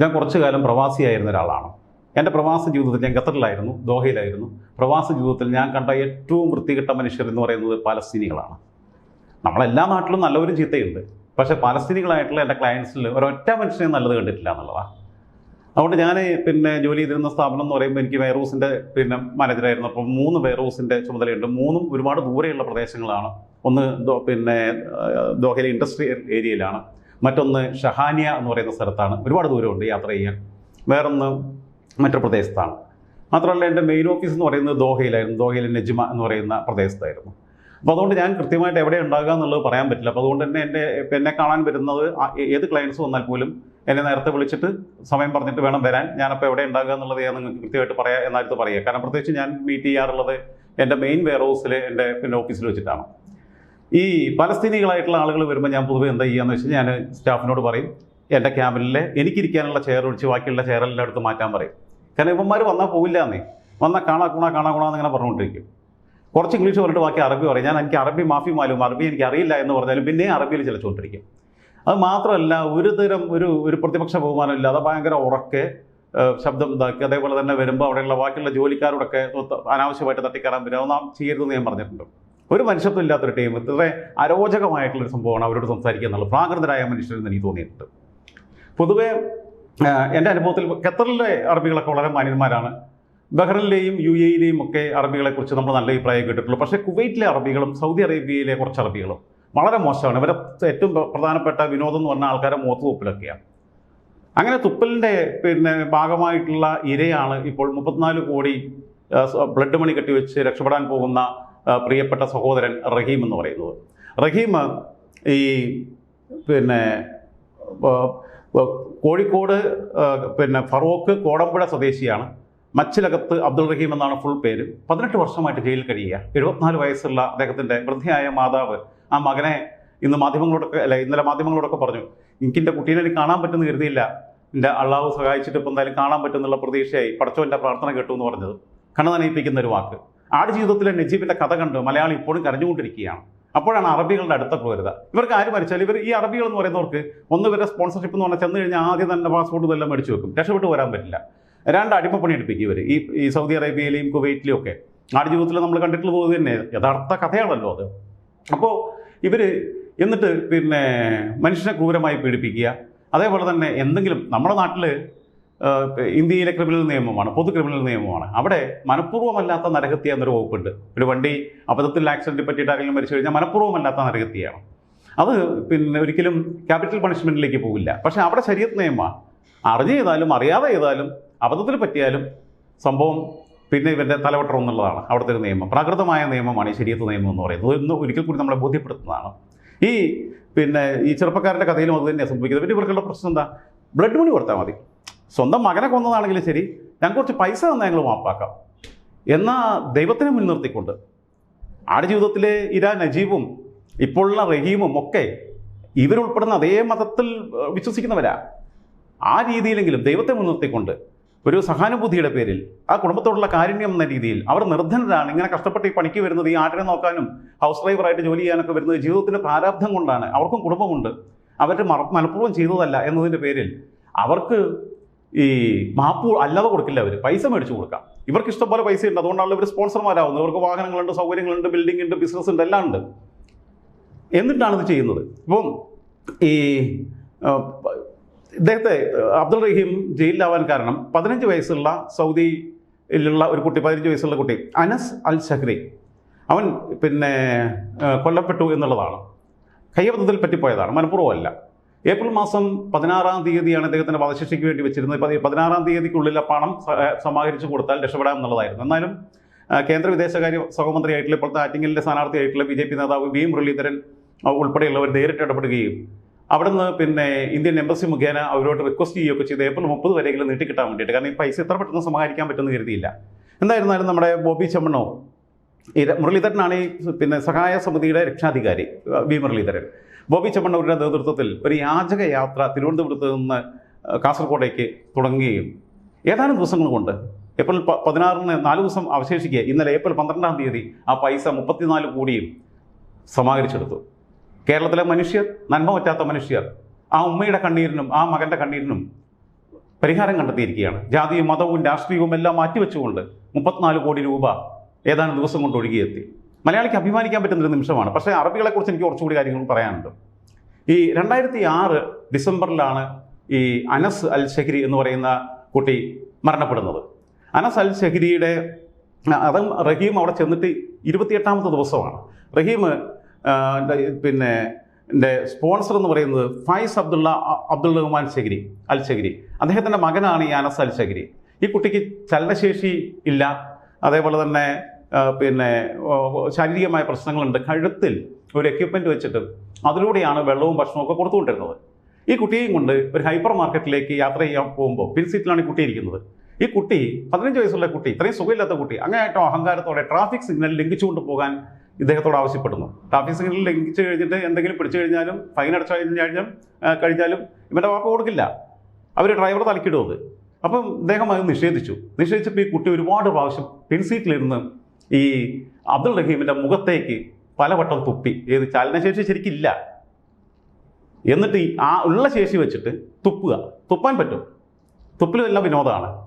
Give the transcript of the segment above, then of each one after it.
ഞാൻ കുറച്ചു കാലം പ്രവാസിയായിരുന്ന ഒരാളാണ്. എന്റെ പ്രവാസ ജീവിതത്തിൽ ഞാൻ ഖത്തറിലായിരുന്നു ദോഹയിലായിരുന്നു. പ്രവാസ ജീവിതത്തിൽ ഞാൻ കണ്ട ഏറ്റവും വൃത്തികെട്ട മനുഷ്യർ എന്ന് പറയുന്നത് പാലസ്തീനികളാണ്. നമ്മളെല്ലാ നാട്ടിലും നല്ലവരും ചീത്തയുണ്ട്. പക്ഷേ പാലസ്തീനികളായിട്ടുള്ള എന്റെ ക്ലയൻസിൽ ഒരൊറ്റ മനുഷ്യനെ നല്ലത് കണ്ടിട്ടില്ല എന്നുള്ളതാണ്. അതുകൊണ്ട് ഞാൻ പിന്നെ ജോലി ചെയ്തിരുന്ന സ്ഥാപനം എന്ന് പറയുമ്പോൾ എനിക്ക് വെയർഹൗസിന്റെ പിന്നെ മാനേജറായിരുന്നു അപ്പോൾ മൂന്ന് വെയർഹൗസിന്റെ ചുമതലയുണ്ട്. മൂന്നും ഒരുപാട് ദൂരെയുള്ള പ്രദേശങ്ങളാണ്. ഒന്ന് പിന്നെ ദോഹയിലെ ഇൻഡസ്ട്രിയൽ ഏരിയയിലാണ് മറ്റൊന്ന് ഷഹാനിയ എന്ന് പറയുന്ന സ്ഥലത്താണ് ഒരുപാട് ദൂരമുണ്ട് യാത്ര ചെയ്യാൻ. വേറൊന്ന് മറ്റൊരു പ്രദേശത്താണ് മാത്രമല്ല എന്റെ മെയിൻ ഓഫീസ് എന്ന് പറയുന്നത് ദോഹയിലായിരുന്നു. ദോഹയിലെ നെജ്മ എന്ന് പറയുന്ന പ്രദേശത്തായിരുന്നു. അപ്പോൾ അതുകൊണ്ട് ഞാൻ കൃത്യമായിട്ട് എവിടെ ഉണ്ടാകുക എന്നുള്ളത് പറയാൻ പറ്റില്ല. അപ്പോൾ അതുകൊണ്ട് തന്നെ എന്റെ എന്നെ കാണാൻ വരുന്നത് ഏത് ക്ലയൻസ് വന്നാൽ പോലും എന്നെ നേരത്തെ വിളിച്ചിട്ട് സമയം പറഞ്ഞിട്ട് വേണം വരാൻ. ഞാനപ്പോൾ എവിടെ ഉണ്ടാകുക എന്നുള്ളത് ഞാൻ നിങ്ങൾക്ക് കൃത്യമായിട്ട് പറയാം എന്നായിട്ട് പറയുക കാരണം പ്രത്യേകിച്ച് ഞാൻ മീറ്റ് ചെയ്യാറുള്ളത് എന്റെ മെയിൻ വെയർ ഹൗസിൽ എന്റെ പിന്നെ ഓഫീസിൽ വെച്ചിട്ടാണ്. ഈ പലസ്തീനികളായിട്ടുള്ള ആളുകൾ വരുമ്പോൾ ഞാൻ പൊതുവെ എന്താ ചെയ്യാന്ന് വെച്ചാൽ ഞാൻ സ്റ്റാഫിനോട് പറയും എന്റെ ക്യാബിനിലെ എനിക്കിരിക്കാനുള്ള ചെയർ ഒഴിച്ച് ബാക്കിയുള്ള ചെയറെല്ലാം എടുത്ത് മാറ്റാൻ പറയും. കാരണം ഇവന്മാർ വന്നാൽ പോവില്ല എന്നേ വന്നാൽ കാണാ കൂണാ കാണാ കൂണാ എന്നിങ്ങനെ പറഞ്ഞുകൊണ്ടിരിക്കും. കുറച്ച് ഇംഗ്ലീഷ് പറഞ്ഞിട്ട് ബാക്കി അറബി പറയും. ഞാൻ എനിക്ക് അറബി മാഫി മാലും അറബി എനിക്ക് അറിയില്ല എന്ന് പറഞ്ഞാലും പിന്നെ അറബിയിൽ ചിലച്ചുകൊണ്ടിരിക്കും അത് മാത്രമല്ല ഒരു തരം ഒരു ഒരു പ്രതിപക്ഷ ബഹുമാനം ഇല്ലാതെ ഭയങ്കര ഉറക്കെ ശബ്ദം ഇതാക്കി അതേപോലെ തന്നെ വരുമ്പോൾ അവിടെയുള്ള ബാക്കിയുള്ള ജോലിക്കാരോടൊക്കെ അനാവശ്യമായിട്ട് തട്ടിക്കയറാൻ വരിക അത് നാം ചെയ്യരുതെന്ന് ഞാൻ പറഞ്ഞിട്ടുണ്ട്. ഒരു മനുഷ്യത്വം ഇല്ലാത്തൊരു ടീം ഇത്ര അരോചകമായിട്ടുള്ളൊരു സംഭവമാണ് അവരോട് സംസാരിക്കുക എന്നുള്ളത്. പ്രാകൃതരായ മനുഷ്യരെന്ന് എനിക്ക് തോന്നിയിട്ടുണ്ട്. പൊതുവേ എന്റെ അനുഭവത്തിൽ ഖത്തറിലെ അറബികളൊക്കെ വളരെ മാന്യന്മാരാണ്. ബഹ്റിനിലെയും യു എയിലെയും ഒക്കെ അറബികളെക്കുറിച്ച് നമ്മൾ നല്ല അഭിപ്രായം കേട്ടിട്ടുള്ളൂ. പക്ഷേ കുവൈറ്റിലെ അറബികളും സൗദി അറേബ്യയിലെ കുറച്ച് അറബികളും വളരെ മോശമാണ്. ഇവരെ ഏറ്റവും പ്ര- പ്രധാനപ്പെട്ട വിനോദം എന്ന് പറഞ്ഞ ആൾക്കാരെ മുഖത്ത് അങ്ങനെ തുപ്പലിന്റെ പിന്നെ ഭാഗമായിട്ടുള്ള ഇരയാണ് ഇപ്പോൾ മുപ്പത്തിനാല് കോടി ബ്ലഡ് മണി കെട്ടിവെച്ച് രക്ഷപ്പെടാൻ പോകുന്ന പ്രിയപ്പെട്ട സഹോദരൻ റഹീം എന്ന് പറയുന്നത്. റഹീം ഈ പിന്നെ കോഴിക്കോട് പിന്നെ ഫറോക്ക് കോടമ്പുഴ സ്വദേശിയാണ്. മച്ചിലകത്ത് അബ്ദുൾ റഹീം എന്നാണ് ഫുൾ പേര്. പതിനെട്ട് വർഷമായിട്ട് ജയിലിൽ കഴിയുക എഴുപത്തിനാല് വയസ്സുള്ള അദ്ദേഹത്തിന്റെ വൃദ്ധയായ മാതാവ് ആ മകനെ ഇന്ന് മാധ്യമങ്ങളോടൊക്കെ അല്ല ഇന്നലെ മാധ്യമങ്ങളോടൊക്കെ പറഞ്ഞു എനിക്ക് എന്റെ കുട്ടീനെ കാണാൻ പറ്റുമെന്ന് കരുതിയില്ല. എന്റെ അള്ളാഹു സഹായിച്ചിട്ട് ഇപ്പം എന്തായാലും കാണാൻ പറ്റുന്നുള്ള പ്രതീക്ഷയായി പടച്ചോന്റെ പ്രാർത്ഥന കേട്ടു എന്ന് പറഞ്ഞത്. കണ്ണു നനയിപ്പിക്കുന്ന ഒരു വാക്ക്. ആടുജീവിതത്തിലെ നജീബിന്റെ കഥ കണ്ട് മലയാളി ഇപ്പോഴും കരഞ്ഞുകൊണ്ടിരിക്കുകയാണ്. അപ്പോഴാണ് അറബികളുടെ അടുത്ത പോരുത ഇവർക്ക് ആര് മരിച്ചാൽ ഇവർ ഈ അറബികൾ എന്ന് പറയുന്നവർക്ക് ഒന്ന് ഇവരുടെ സ്പോൺസർഷിപ്പ് എന്ന് പറഞ്ഞാൽ ചെന്ന് കഴിഞ്ഞാൽ ആദ്യം തന്നെ പാസ്പോർട്ട് ഇതെല്ലാം മേടിച്ച് വെക്കും. രക്ഷപ്പെട്ട് വരാൻ പറ്റില്ല. രണ്ട് അടിമപ്പണി എടുപ്പിക്കും ഇവർ ഈ ഈ സൗദി അറേബ്യയിലെയും കുവൈറ്റിലെയും ഒക്കെ. ആടുജീവിതത്തിൽ നമ്മൾ കണ്ടിട്ടുള്ളത് തന്നെ യഥാർത്ഥ കഥയാണല്ലോ അത്. അപ്പോൾ ഇവർ എന്നിട്ട് പിന്നെ മനുഷ്യനെ ക്രൂരമായി പീഡിപ്പിക്കുക. അതേപോലെ തന്നെ എന്തെങ്കിലും നമ്മുടെ നാട്ടിൽ ഇന്ത്യയിലെ ക്രിമിനൽ നിയമമാണ് പൊതു ക്രിമിനൽ നിയമമാണ്. അവിടെ മനഃപൂർവമല്ലാത്ത നരഹത്യ എന്നൊരു വകുപ്പുണ്ട്. ഒരു വണ്ടി അബദ്ധത്തിൽ ആക്സിഡന്റ് പറ്റിയിട്ട് ആരെങ്കിലും മരിച്ചു കഴിഞ്ഞാൽ മനഃപൂർവമല്ലാത്ത നരഹത്യയാണ്. അത് പിന്നെ ഒരിക്കലും ക്യാപിറ്റൽ പണിഷ്മെന്റിലേക്ക് പോകില്ല പക്ഷെ അവിടെ ശരീരത്ത് നിയമമാണ്. അറിഞ്ഞു ചെയ്താലും അറിയാതെ ചെയ്താലും അബദ്ധത്തിൽ പറ്റിയാലും സംഭവം പിന്നെ ഇവന്റെ തലവട്ടം എന്നുള്ളതാണ് അവിടുത്തെ ഒരു നിയമം. പ്രാകൃതമായ നിയമമാണ് ഈ ശരീരത്ത് നിയമം എന്ന് പറയുന്നത്. ഇന്ന് ഒരിക്കൽ കൂടി നമ്മളെ ബോധ്യപ്പെടുത്തുന്നതാണ്. ഈ പിന്നെ ഈ ചെറുപ്പക്കാരുടെ കഥയിലും അത് തന്നെയാണ് സംഭവിക്കുന്നത്. പിന്നെ ഇവർക്കുള്ള പ്രശ്നം എന്താ? ബ്ലഡ് മണി കൊടുത്താൽ മതി. സ്വന്തം മകനെ കൊന്നതാണെങ്കിലും ശരി ഞാൻ കുറച്ച് പൈസ തന്നാൽ ഞങ്ങൾ മാപ്പാക്കാം. എന്ന ദൈവത്തിനെ മുൻനിർത്തിക്കൊണ്ട് ആടുജീവിതത്തിലെ ഇര നജീബും ഇപ്പോഴുള്ള റഹീമും ഒക്കെ ഇവരുൾപ്പെടുന്ന അതേ മതത്തിൽ വിശ്വസിക്കുന്നവരാ. ആ രീതിയിലെങ്കിലും ദൈവത്തെ മുൻനിർത്തിക്കൊണ്ട് ഒരു സഹാനുഭൂതിയുടെ പേരിൽ ആ കുടുംബത്തോടുള്ള കാരുണ്യം എന്ന രീതിയിൽ അവർ നിർദ്ധനരാണ് ഇങ്ങനെ കഷ്ടപ്പെട്ട് ഈ പണിക്ക് വരുന്നത് ഈ ആട്ടിനെ നോക്കാനും ഹൗസ് ഡ്രൈവറായിട്ട് ജോലി ചെയ്യാനൊക്കെ വരുന്നത് ജീവിതത്തിന്റെ പ്രാരാബ്ധം കൊണ്ടാണ്. അവർക്കും കുടുംബമുണ്ട്. അവരുടെ മനഃപൂർവം ചെയ്തതല്ല എന്നതിന്റെ പേരിൽ അവർക്ക് ഈ മാപ്പ് അല്ലാതെ കൊടുക്കില്ല അവർ പൈസ മേടിച്ചു കൊടുക്കാം. ഇവർക്ക് ഇഷ്ടംപോലെ പൈസ ഉണ്ട്. അതുകൊണ്ടാണ് ഇവർ സ്പോൺസർമാരാവുന്നത്. ഇവർക്ക് വാഹനങ്ങളുണ്ട് സൗകര്യങ്ങളുണ്ട് ബിൽഡിംഗ് ഉണ്ട് ബിസിനസ് ഉണ്ട് എല്ലാം ഉണ്ട്. എന്നിട്ടാണ് ഇത് ചെയ്യുന്നത്. ഇപ്പം ഈ ഇദ്ദേഹത്തെ അബ്ദുൾ റഹീം ജയിലിലാവാൻ കാരണം പതിനഞ്ച് വയസ്സുള്ള സൗദിയിലുള്ള ഒരു കുട്ടി പതിനഞ്ച് വയസ്സുള്ള കുട്ടി അനസ് അൽ ഷഹ്രി അവൻ പിന്നെ കൊല്ലപ്പെട്ടു എന്നുള്ളതാണ്. കയ്യബദ്ധത്തിൽ പറ്റിപ്പോയതാണ്. മനഃപൂർവമല്ല. ഏപ്രിൽ മാസം പതിനാറാം തീയതിയാണ് അദ്ദേഹത്തിന്റെ വധശിക്ഷയ്ക്ക് വേണ്ടി വെച്ചിരുന്നത്. പതി- പതിനാറാം തീയതിക്കുള്ളിൽ പണം സമാഹരിച്ചു കൊടുത്താൽ രക്ഷപ്പെടാം എന്നുള്ളതായിരുന്നു. എന്നാലും കേന്ദ്ര വിദേശകാര്യ സഹമന്ത്രിയായിട്ടുള്ള ഇപ്പോഴത്തെ ആറ്റിങ്ങലിന്റെ സ്ഥാനാർത്ഥിയായിട്ടുള്ള ബി ജെ പി നേതാവ് വി മുരളീധരൻ ഉൾപ്പെടെയുള്ളവർ നേരിട്ട് ഇടപെടുകയും അവിടുന്ന് പിന്നെ ഇന്ത്യൻ എംബസി മുഖേന അവരോട് റിക്വസ്റ്റ് ചെയ്യുകയൊക്കെ ചെയ്ത് ഏപ്രിൽ മുപ്പത് വരെയെങ്കിലും നീട്ടിക്കിട്ടാൻ വേണ്ടിയിട്ട്. കാരണം ഈ പൈസ എത്ര പെട്ടെന്ന് സമാഹരിക്കാൻ പറ്റുമെന്ന് കരുതിയില്ല. എന്തായിരുന്നാലും നമ്മുടെ ബോബി ചമ്മണോ മുരളീധരനാണ് ഈ പിന്നെ സഹായ സമിതിയുടെ രക്ഷാധികാരി വി മുരളീധരൻ. ബോബി ചെമ്മണ്ണൂരിന്റെ നേതൃത്വത്തിൽ ഒരു യാചക യാത്ര തിരുവനന്തപുരത്ത് നിന്ന് കാസർഗോഡേക്ക് തുടങ്ങുകയും ഏതാനും ദിവസങ്ങൾ കൊണ്ട് ഏപ്രിൽ പതിനാറിന് നാല് ദിവസം അവശേഷിക്കുക ഇന്നലെ ഏപ്രിൽ പന്ത്രണ്ടാം തീയതി ആ പൈസ മുപ്പത്തിനാല് കോടിയും സമാഹരിച്ചെടുത്തു. കേരളത്തിലെ മനുഷ്യർ നന്മ പറ്റാത്ത മനുഷ്യർ ആ ഉമ്മയുടെ കണ്ണീരിനും ആ മകന്റെ കണ്ണീരിനും പരിഹാരം കണ്ടെത്തിയിരിക്കുകയാണ്. ജാതിയും മതവും രാഷ്ട്രീയവും എല്ലാം മാറ്റിവെച്ചുകൊണ്ട് മുപ്പത്തിനാല് കോടി രൂപ ഏതാനും ദിവസം കൊണ്ട് ഒഴുകിയെത്തി. മലയാളിക്ക് അഭിമാനിക്കാൻ പറ്റുന്ന ഒരു നിമിഷമാണ്. പക്ഷേ അറബികളെക്കുറിച്ച് എനിക്ക് കുറച്ചുകൂടി കാര്യങ്ങൾ പറയാനുണ്ട്. ഈ രണ്ടായിരത്തി ആറ് ഡിസംബറിലാണ് ഈ അനസ് അൽ ഷഹരി എന്ന് പറയുന്ന കുട്ടി മരണപ്പെടുന്നത്. അനസ് അൽ ഷഹരിയുടെ അതും റഹീം അവിടെ ചെന്നിട്ട് ഇരുപത്തിയെട്ടാമത്തെ ദിവസമാണ്. റഹീം പിന്നെ എന്റെ സ്പോൺസർ എന്ന് പറയുന്നത് ഫൈസ് അബ്ദുള്ള അബ്ദുൾ റഹ്മാൻ ഷഹരി അൽ ഷഹരി അദ്ദേഹത്തിന്റെ മകനാണ് ഈ അനസ് അൽ ഷഹരി ഈ കുട്ടിക്ക് ചലനശേഷി ഇല്ല. അതേപോലെ തന്നെ പിന്നെ ശാരീരികമായ പ്രശ്നങ്ങളുണ്ട്. കഴുത്തിൽ ഒരു എക്യുപ്മെന്റ് വെച്ചിട്ട് അതിലൂടെയാണ് വെള്ളവും ഭക്ഷണവും ഒക്കെ കൊടുത്തുകൊണ്ടിരുന്നത്. ഈ കുട്ടിയെയും കൊണ്ട് ഒരു ഹൈപ്പർ മാർക്കറ്റിലേക്ക് യാത്ര ചെയ്യാൻ പോകുമ്പോൾ പിൻസീറ്റിലാണ് ഈ കുട്ടി ഇരിക്കുന്നത്. ഈ കുട്ടി പതിനഞ്ച് വയസ്സുള്ള കുട്ടി ഇത്രയും സുഖമില്ലാത്ത കുട്ടി അങ്ങേയറ്റം അഹങ്കാരത്തോടെ ട്രാഫിക് സിഗ്നൽ ലംഘിച്ചുകൊണ്ട് പോകാൻ ഇദ്ദേഹത്തോട് ആവശ്യപ്പെടുന്നു. ട്രാഫിക് സിഗ്നൽ ലംഘിച്ചു കഴിഞ്ഞിട്ട് എന്തെങ്കിലും പിടിച്ചു കഴിഞ്ഞാലും ഫൈൻ അടച്ചു കഴിഞ്ഞാലും കഴിഞ്ഞാലും ഇവന്റെ വാക്ക് കൊടുക്കില്ല. അവർ ഡ്രൈവർ തലക്കിടും അത്. അപ്പം ഇദ്ദേഹം അത് നിഷേധിച്ചു. നിഷേധിച്ചപ്പോൾ ഈ കുട്ടി ഒരുപാട് പ്രാവശ്യം പിൻസീറ്റിലിരുന്ന് ഈ അബ്ദുൾ റഹീമിന്റെ മുഖത്തേക്ക് പലവട്ടം തുപ്പി. ഏത് ചലനശേഷി ശരിക്കില്ല. എന്നിട്ട് ഈ ആ ഉള്ള ശേഷി വെച്ചിട്ട് തുപ്പുക. തുപ്പാൻ പറ്റും. തുപ്പിലും എല്ലാം വിനോദമാണ്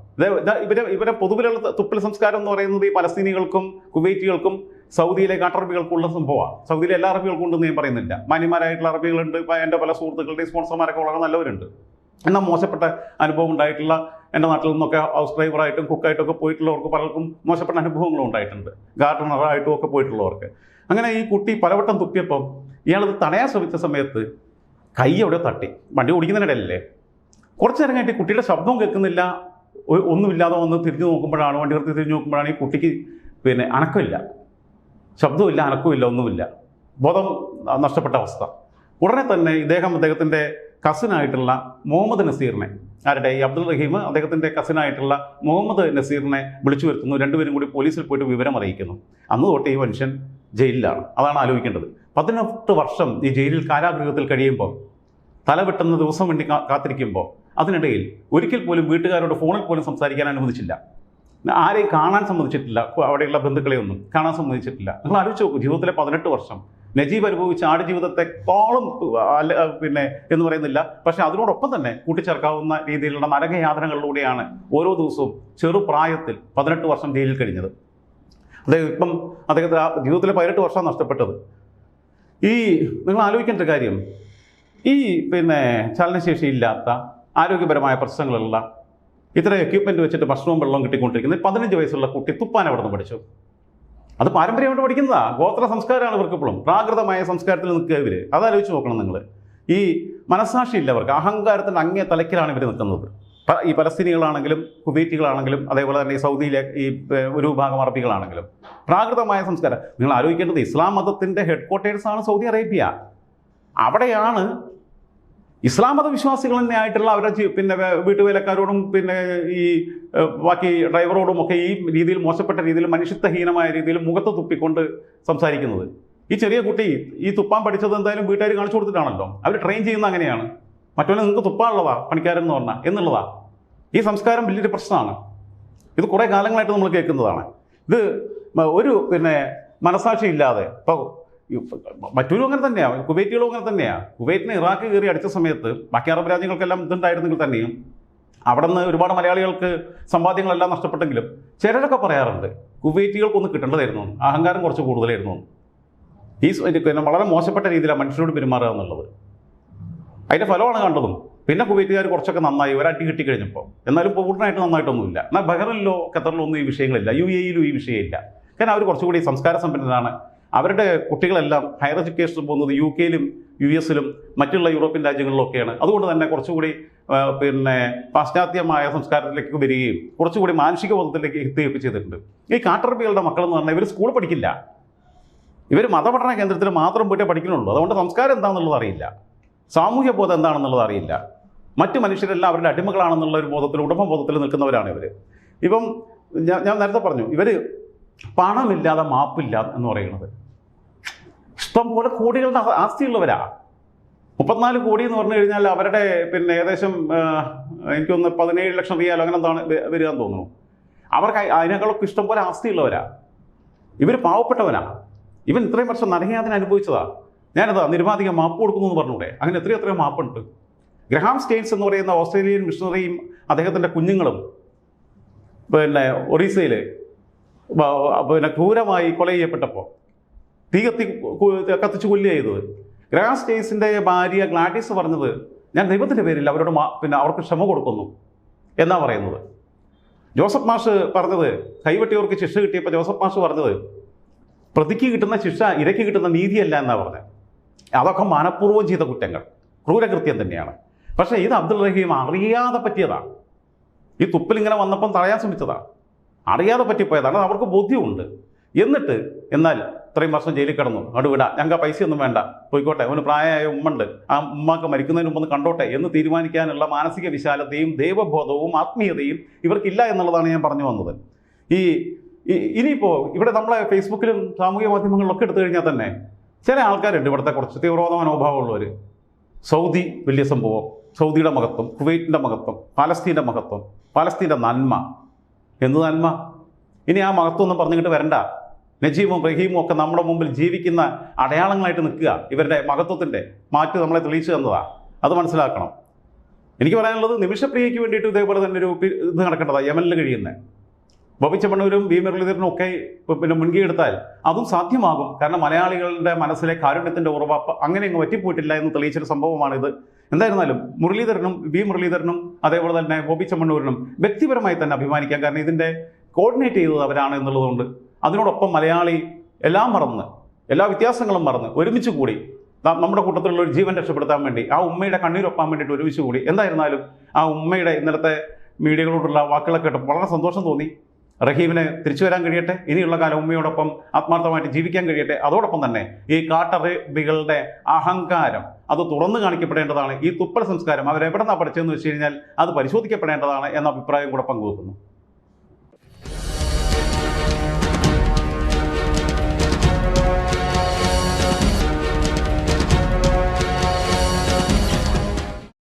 ഇവരെ ഇവരെ പൊതുവിലുള്ള തുപ്പൽ സംസ്കാരം എന്ന് പറയുന്നത് ഈ പലസ്തീനികൾക്കും കുവൈറ്റികൾക്കും സൗദിയിലെ കാട്ടറബികൾക്കുള്ള സംഭവമാണ്. സൗദിയിലെ എല്ലാ അറബികൾക്കും ഉണ്ടെന്ന് ഞാൻ പറയുന്നില്ല. മാന്യന്മാരായിട്ടുള്ള അറബികളുണ്ട്. എന്റെ പല സുഹൃത്തുക്കളുടെയും സ്പോൺസർമാരൊക്കെ വളരെ നല്ലവരുണ്ട്. എന്നാൽ മോശപ്പെട്ട അനുഭവം ഉണ്ടായിട്ടുള്ള എന്റെ നാട്ടിൽ നിന്നൊക്കെ ഹൗസ് ഡ്രൈവറായിട്ടും കുക്കായിട്ടും ഒക്കെ പോയിട്ടുള്ളവർക്ക് പലർക്കും മോശപ്പെട്ട അനുഭവങ്ങളും ഉണ്ടായിട്ടുണ്ട്. ഗാർഡനറായിട്ടും ഒക്കെ പോയിട്ടുള്ളവർക്ക്. അങ്ങനെ ഈ കുട്ടി പലവട്ടം തുപ്പിയപ്പം ഇയാളത് തടയാൻ ശ്രമിച്ച സമയത്ത് കൈ അവിടെ തട്ടി. വണ്ടി ഓടിക്കുന്നതിനിടയിലല്ലേ? കുറച്ച് നേരം കഴിഞ്ഞിട്ട് കുട്ടിയുടെ ശബ്ദവും കേൾക്കുന്നില്ല. ഒന്നുമില്ലാതെ വന്ന് തിരിഞ്ഞു നോക്കുമ്പോഴാണ് വണ്ടി നിർത്തി തിരിഞ്ഞു നോക്കുമ്പോഴാണ് ഈ കുട്ടിക്ക് പിന്നെ അനക്കമില്ല. ശബ്ദമില്ല അനക്കമില്ല ഒന്നുമില്ല. ബോധം നഷ്ടപ്പെട്ട അവസ്ഥ. ഉടനെ തന്നെ ഇദ്ദേഹം അദ്ദേഹത്തിന്റെ കസിനായിട്ടുള്ള മുഹമ്മദ് നസീറിനെ. ആരുടെ? ഈ അബ്ദുൾ റഹീം അദ്ദേഹത്തിന്റെ കസിനായിട്ടുള്ള മുഹമ്മദ് നസീറിനെ വിളിച്ചു വരുത്തുന്നു. രണ്ടുപേരും കൂടി പോലീസിൽ പോയിട്ട് വിവരം അറിയിക്കുന്നു. അന്ന് തൊട്ട് ഈ മനുഷ്യൻ ജയിലിലാണ്. അതാണ് ആലോചിക്കേണ്ടത്. പതിനെട്ട് വർഷം ഈ ജയിലിൽ കാരാഗൃഹത്തിൽ കഴിയുമ്പോൾ തല വെട്ടുന്ന ദിവസം വേണ്ടി കാത്തിരിക്കുമ്പോൾ അതിനിടയിൽ ഒരിക്കൽ പോലും വീട്ടുകാരോട് ഫോണിൽ പോലും സംസാരിക്കാൻ അനുവദിച്ചില്ല. ആരെയും കാണാൻ സമ്മതിച്ചിട്ടില്ല. അവിടെയുള്ള ബന്ധുക്കളെ ഒന്നും കാണാൻ സമ്മതിച്ചിട്ടില്ല. നിങ്ങൾ ആലോചിച്ച് നോക്കൂ ജീവിതത്തിലെ പതിനെട്ട് വർഷം നജീബ് അനുഭവിച്ച ആടുജീവിതത്തെക്കാളും പിന്നെ എന്ന് പറയുന്നില്ല. പക്ഷെ അതിനോടൊപ്പം തന്നെ കൂട്ടിച്ചേർക്കാവുന്ന രീതിയിലുള്ള നരകയാതനകളിലൂടെയാണ് ഓരോ ദിവസവും ചെറുപ്രായത്തിൽ പതിനെട്ട് വർഷം ജയിലിൽ കഴിഞ്ഞത്. അദ്ദേഹം ഇപ്പം അദ്ദേഹത്തെ ജീവിതത്തിലെ പതിനെട്ട് വർഷം നഷ്ടപ്പെട്ടത്. ഈ നിങ്ങൾ ആലോചിക്കേണ്ട കാര്യം. ഈ പിന്നെ ചലനശേഷി ഇല്ലാത്ത ആരോഗ്യപരമായ പ്രശ്നങ്ങളുള്ള ഇത്ര എക്യുപ്മെന്റ് വെച്ചിട്ട് ഭക്ഷണവും വെള്ളവും കിട്ടിക്കൊണ്ടിരിക്കുന്നത് പതിനഞ്ച് വയസ്സുള്ള കുട്ടി തുപ്പാൻ അവിടെ നിന്ന് പഠിച്ചു? അത് പാരമ്പര്യമായിട്ട് പഠിക്കുന്നതാ. ഗോത്ര സംസ്കാരമാണ് ഇവർക്ക് ഇപ്പോഴും പ്രാകൃതമായ സംസ്കാരത്തിൽ നിൽക്കുക ഇവർ അതാലോചിച്ച് നോക്കണം നിങ്ങൾ ഈ മനസ്സാക്ഷി ഇല്ല അവർക്ക് അഹങ്കാരത്തിന്റെ അങ്ങേ തലക്കിലാണ് ഇവർ നിൽക്കുന്നത്. ഈ പലസ്തീനികളാണെങ്കിലും കുവൈറ്റികളാണെങ്കിലും അതേപോലെ തന്നെ ഈ സൗദിയിലെ ഈ ഒരു വിഭാഗം അറബികളാണെങ്കിലും. പ്രാകൃതമായ സംസ്കാരം. നിങ്ങൾ ആലോചിക്കേണ്ടത് ഇസ്ലാം മതത്തിന്റെ ഹെഡ് ക്വാർട്ടേഴ്സാണ് സൗദി അറേബ്യ. അവിടെയാണ് ഇസ്ലാം മത വിശ്വാസികൾ തന്നെ ആയിട്ടുള്ള അവരുടെ പിന്നെ വീട്ടുവേലക്കാരോടും പിന്നെ ഈ ബാക്കി ഡ്രൈവറോടും ഒക്കെ ഈ രീതിയിൽ മോശപ്പെട്ട രീതിയിൽ മനുഷ്യത്വഹീനമായ രീതിയിൽ മുഖത്ത് തുപ്പിക്കൊണ്ട് സംസാരിക്കുന്നത്. ഈ ചെറിയ കുട്ടി ഈ തുപ്പാൻ പഠിച്ചത് എന്തായാലും വീട്ടുകാർ കാണിച്ചു കൊടുത്തിട്ടാണല്ലോ. അവർ ട്രെയിൻ ചെയ്യുന്ന അങ്ങനെയാണ്. മറ്റൊന്ന് നിങ്ങൾക്ക് തുപ്പാനുള്ളതാ പണിക്കാരൻ എന്ന് പറഞ്ഞാൽ എന്നുള്ളതാ. ഈ സംസ്കാരം വലിയൊരു പ്രശ്നമാണ്. ഇത് കുറേ കാലങ്ങളായിട്ട് നമ്മൾ കേൾക്കുന്നതാണ്. ഇത് ഒരു പിന്നെ മനസാക്ഷി ഇല്ലാതെ ഇപ്പോൾ മറ്റൊരു അങ്ങനെ തന്നെയാണ് കുവൈറ്റുകളും അങ്ങനെ തന്നെയാണ് കുവൈറ്റിന് ഇറാഖ് കയറി അടിച്ച സമയത്ത് ബാക്കി അറബ് രാജ്യങ്ങൾക്കെല്ലാം ഇതുണ്ടായിരുന്നെങ്കിൽ തന്നെയും അവിടെ നിന്ന് ഒരുപാട് മലയാളികൾക്ക് സമ്പാദ്യങ്ങളെല്ലാം നഷ്ടപ്പെട്ടെങ്കിലും ചിലരൊക്കെ പറയാറുണ്ട് കുവൈറ്റികൾക്കൊന്ന് കിട്ടേണ്ടതായിരുന്നു. അഹങ്കാരം കുറച്ച് കൂടുതലായിരുന്നു. ഈ വളരെ മോശപ്പെട്ട രീതിയിലാണ് മനുഷ്യരോട് പെരുമാറുക എന്നുള്ളത്. അതിന്റെ ഫലമാണ് കണ്ടതും. പിന്നെ കുവൈറ്റുകാർ കുറച്ചൊക്കെ നന്നായി ഒരടി കിട്ടി കഴിഞ്ഞപ്പോൾ. എന്നാലും പൂർണമായിട്ട് നന്നായിട്ടൊന്നുമില്ല. എന്നാൽ ബഹറിനിലോ ഖത്തറിലോ ഒന്നും ഈ വിഷയങ്ങളില്ല. യു എയിലും ഈ വിഷയമില്ല. കാരണം അവർ കുറച്ചുകൂടി സംസ്കാര സമ്പന്നരാണ് അവരുടെ കുട്ടികളെല്ലാം ഹയർ എഡ്യൂക്കേഷന് പോകുന്നത് യു കെയിലും യു എസിലും മറ്റുള്ള യൂറോപ്യൻ രാജ്യങ്ങളിലൊക്കെയാണ്. അതുകൊണ്ട് തന്നെ കുറച്ചുകൂടി പിന്നെ പാശ്ചാത്യമായ സംസ്കാരത്തിലേക്ക് വരികയും കുറച്ചുകൂടി മാനസിക ബോധത്തിലേക്ക് എത്തുകയൊക്കെ ചെയ്തിട്ടുണ്ട്. ഈ കാട്ടറബികളുടെ മക്കളെന്ന് പറഞ്ഞാൽ ഇവർ സ്കൂളിൽ പഠിക്കില്ല. ഇവർ മതപഠന കേന്ദ്രത്തിൽ മാത്രം പോയിട്ടേ പഠിക്കുന്നുള്ളൂ. അതുകൊണ്ട് സംസ്കാരം എന്താണെന്നുള്ളത് അറിയില്ല. സാമൂഹ്യ ബോധം എന്താണെന്നുള്ളത് അറിയില്ല. മറ്റു മനുഷ്യരെല്ലാം അവരുടെ അടിമകളാണെന്നുള്ള ഒരു ബോധത്തിൽ ഉടമബോധത്തിൽ നിൽക്കുന്നവരാണ് ഇവർ ഇപ്പം ഞാൻ ഞാൻ നേരത്തെ പറഞ്ഞു ഇവർ പണമില്ലാതെ മാപ്പില്ല എന്ന് പറയുന്നത്. ഇഷ്ടം പോലെ കോടികളുടെ ആസ്തിയുള്ളവരാ. മുപ്പത്തിനാല് കോടി എന്ന് പറഞ്ഞു കഴിഞ്ഞാൽ അവരുടെ പിന്നെ ഏകദേശം എനിക്കൊന്ന് പതിനേഴ് ലക്ഷം റിയാലോ അങ്ങനെ എന്താണ് വരിക എന്ന് തോന്നുന്നു. അവർക്ക് അതിനേക്കാളൊക്കെ ഇഷ്ടം പോലെ ആസ്തിയുള്ളവരാ. ഇവർ പാവപ്പെട്ടവനാ. ഇവൻ ഇത്രയും വർഷം നരകയാതന അനുഭവിച്ചതാ. ഞാനത് നിരുപാധികം മാപ്പ് കൊടുക്കുന്നു എന്ന് പറഞ്ഞൂടെ. അങ്ങനെ എത്രയോ എത്രയോ മാപ്പുണ്ട്. ഗ്രഹാം സ്റ്റെയിൻസ് എന്ന് പറയുന്ന ഓസ്ട്രേലിയൻ മിഷണറിയും അദ്ദേഹത്തിന്റെ കുഞ്ഞുങ്ങളും പിന്നെ ഒറീസയിൽ പിന്നെ ക്രൂരമായി കൊല ചെയ്യപ്പെട്ടപ്പോൾ തീ കത്തി കത്തിച്ച് കൊല്ലുക ചെയ്തത്. ഗ്രാസ് ജെയ്സിന്റെ ഭാര്യ ഗ്ലാഡീസ് പറഞ്ഞത് ഞാൻ ദൈവത്തിന്റെ പേരിൽ അവരോട് പിന്നെ അവർക്ക് ക്ഷമ കൊടുക്കുന്നു. എന്നാ പറയുന്നത്. ജോസഫ് മാഷ് പറഞ്ഞത് കൈവെട്ടിയവർക്ക് ശിക്ഷ കിട്ടിയപ്പോൾ ജോസഫ് മാഷ് പറഞ്ഞത് പ്രതിക്ക് കിട്ടുന്ന ശിക്ഷ ഇരയ്ക്ക് കിട്ടുന്ന നീതിയല്ല എന്നാണ് പറഞ്ഞത്. അതൊക്കെ മനഃപൂർവം ചെയ്ത കുറ്റങ്ങൾ. ക്രൂരകൃത്യം തന്നെയാണ്. പക്ഷേ ഇത് അബ്ദുൾ റഹീം അറിയാതെ പറ്റിയതാണ്. ഈ തുപ്പിൽ ഇങ്ങനെ വന്നപ്പം തടയാൻ ശ്രമിച്ചതാണ്. അറിയാതെ പറ്റിപ്പോയതാണ്. അവർക്ക് ബോധ്യമുണ്ട് എന്നിട്ട് എന്നാൽ ഇത്രയും വർഷം ജയിലിൽ കിടന്നു. അവിടെ വിടാം. ഞങ്ങൾക്ക് പൈസയൊന്നും വേണ്ട. പോയിക്കോട്ടെ. അവന് പ്രായമായ ഉമ്മുണ്ട്. ആ ഉമ്മക്ക് മരിക്കുന്നതിന് മുമ്പ് കണ്ടോട്ടെ എന്ന് തീരുമാനിക്കാനുള്ള മാനസിക വിശാലതയും ദൈവബോധവും ആത്മീയതയും ഇവർക്കില്ല എന്നുള്ളതാണ് ഞാൻ പറഞ്ഞു വന്നത്. ഈ- ഇനിയിപ്പോൾ ഇവിടെ നമ്മളെ ഫേസ്ബുക്കിലും സാമൂഹ്യ മാധ്യമങ്ങളിലൊക്കെ എടുത്തു കഴിഞ്ഞാൽ തന്നെ ചില ആൾക്കാരുണ്ട് ഇവിടുത്തെ കുറച്ച് തീവ്രവാദ മനോഭാവമുള്ളവർ. സൗദി വലിയ സംഭവം. സൗദിയുടെ മഹത്വം കുവൈറ്റിന്റെ മഹത്വം പാലസ്തീന്റെ മഹത്വം പാലസ്തീന്റെ നന്മ. എന്ത് നന്മ? ഇനി ആ മഹത്വം ഒന്നും പറഞ്ഞിട്ട് വരണ്ട. നജീമും റഹീമും ഒക്കെ നമ്മുടെ മുമ്പിൽ ജീവിക്കുന്ന അടയാളങ്ങളായിട്ട് നിൽക്കുക. ഇവരുടെ മഹത്വത്തിന്റെ മാറ്റ് നമ്മളെ തെളിയിച്ചു തന്നതാ. അത് മനസ്സിലാക്കണം. എനിക്ക് പറയാനുള്ളത് നിമിഷപ്രിയയ്ക്ക് വേണ്ടിയിട്ട് ഇതേപോലെ തന്നെ ഒരു ഇത് നടക്കേണ്ടതാണ് യമനിൽ കഴിയുന്നത് ബോബി ചെമ്മണ്ണൂരും വി മുരളീധരനും ഒക്കെ പിന്നെ മുൻകൈ എടുത്താൽ അതും സാധ്യമാകും. കാരണം മലയാളികളുടെ മനസ്സിലെ കാരുണ്യത്തിന്റെ ഉറവാപ്പ് അങ്ങനെ അങ്ങ് പറ്റിപ്പോയിട്ടില്ല എന്ന് തെളിയിച്ചൊരു സംഭവമാണിത്. എന്തായിരുന്നാലും മുരളീധരനും വി മുരളീധരനും അതേപോലെ തന്നെ ബോബി വ്യക്തിപരമായി തന്നെ അഭിമാനിക്കാം. കാരണം ഇതിന്റെ കോർഡിനേറ്റ് ചെയ്തത് അവരാണ് എന്നുള്ളതുകൊണ്ട് അതിനോടൊപ്പം മലയാളി എല്ലാം മറന്ന് എല്ലാ വ്യത്യാസങ്ങളും മറന്ന് ഒരുമിച്ച് കൂടി നമ്മുടെ കൂട്ടത്തിലുള്ള ഒരു ജീവൻ രക്ഷപ്പെടുത്താൻ വേണ്ടി ആ ഉമ്മയുടെ കണ്ണീരൊപ്പാൻ വേണ്ടിയിട്ട് ഒരുമിച്ച് കൂടി. എന്തായിരുന്നാലും ആ ഉമ്മയുടെ ഇന്നലത്തെ മീഡിയകളോടുള്ള വാക്കുകളൊക്കെ കേട്ടപ്പോൾ വളരെ സന്തോഷം തോന്നി. റഹീമിന് തിരിച്ചു വരാൻ കഴിയട്ടെ? ഇനിയുള്ള കാലം ഉമ്മയോടൊപ്പം ആത്മാർത്ഥമായിട്ട് ജീവിക്കാൻ കഴിയട്ടെ? അതോടൊപ്പം തന്നെ ഈ കാട്ടറബികളുടെ അഹങ്കാരം അത് തുറന്നു കാണിക്കപ്പെടേണ്ടതാണ്. ഈ തുപ്പൽ സംസ്കാരം അവരെവിടെ നിന്നാണ് പഠിച്ചതെന്ന് വെച്ച് കഴിഞ്ഞാൽ അത് പരിശോധിക്കപ്പെടേണ്ടതാണ് എന്ന അഭിപ്രായം കൂടെ പങ്കുവെക്കുന്നു.